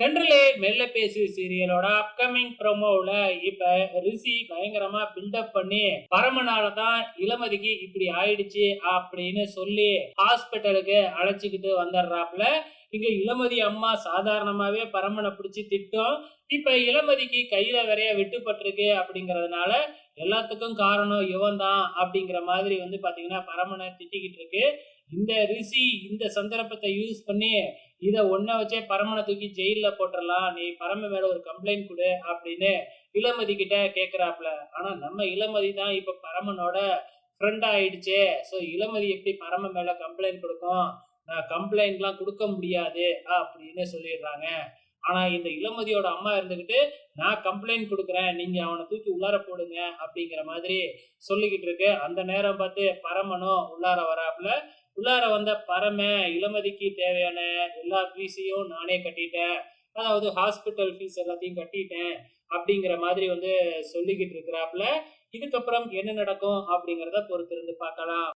தென்றலே மெல்ல பேசு சீரியலோட அப்கமிங் ப்ரோமோல இப்போ ரிஷி பயங்கரமா பில்டப் பண்ணி பரமனால தான் இளமதிக்கு இப்படி ஆயிடுச்சு அப்படின்னு சொல்லி ஹாஸ்பிட்டலுக்கு அழைச்சிக்கிட்டு வந்துடுறாப்புல. இங்க இளமதி அம்மா சாதாரணமாவே பரமனை பிடிச்சி திட்டம். இப்ப இளமதிக்கு கையில வரைய வெட்டுப்பட்டிருக்கு அப்படிங்கறதுனால எல்லாத்துக்கும் காரணம் இவன் தான் அப்படிங்கிற மாதிரி வந்து பாத்தீங்கன்னா பரமனை திட்டிக்கிட்டு இருக்கு. இந்த ரிஷி இந்த சந்தர்ப்பத்தை யூஸ் பண்ணி இத ஒன்ன வச்சே பரமனை தூக்கி ஜெயில போட்டுடலாம். நீ பரம மேல ஒரு கம்ப்ளைண்ட் கொடு அப்படின்னு இளமதி கிட்ட கேக்குறாப்ல ஆனா நம்ம இளமதி தான் இப்ப பரமனோட ஃப்ரெண்ட் ஆயிடுச்சே. சோ இளமதி எப்படி பரம மேல கம்ப்ளைண்ட் கொடுக்கும்? நான் கம்ப்ளைண்ட்லாம் கொடுக்க முடியாது அப்படின்னு சொல்லிடுறாங்க. ஆனா இந்த இளமதியோட அம்மா இருந்துகிட்டு நான் கம்ப்ளைண்ட் கொடுக்குறேன். நீங்க அவனை தூக்கி உள்ளார போடுங்க அப்படிங்கிற மாதிரி சொல்லிக்கிட்டு இருக்கு. அந்த நேரம் பார்த்து பரமனும் உள்ளார வராப்புல உள்ளார வந்த பரம இளமதிக்கு தேவையான எல்லா ஃபீஸையும் நானே கட்டிட்டேன். அதாவது ஹாஸ்பிட்டல் ஃபீஸ் எல்லாத்தையும் கட்டிட்டேன் அப்படிங்கிற மாதிரி வந்து சொல்லிக்கிட்டு இருக்கிறாப்புல இதுக்கப்புறம் என்ன நடக்கும்? அப்படிங்கிறத பொறுத்திருந்து பார்க்கலாம்.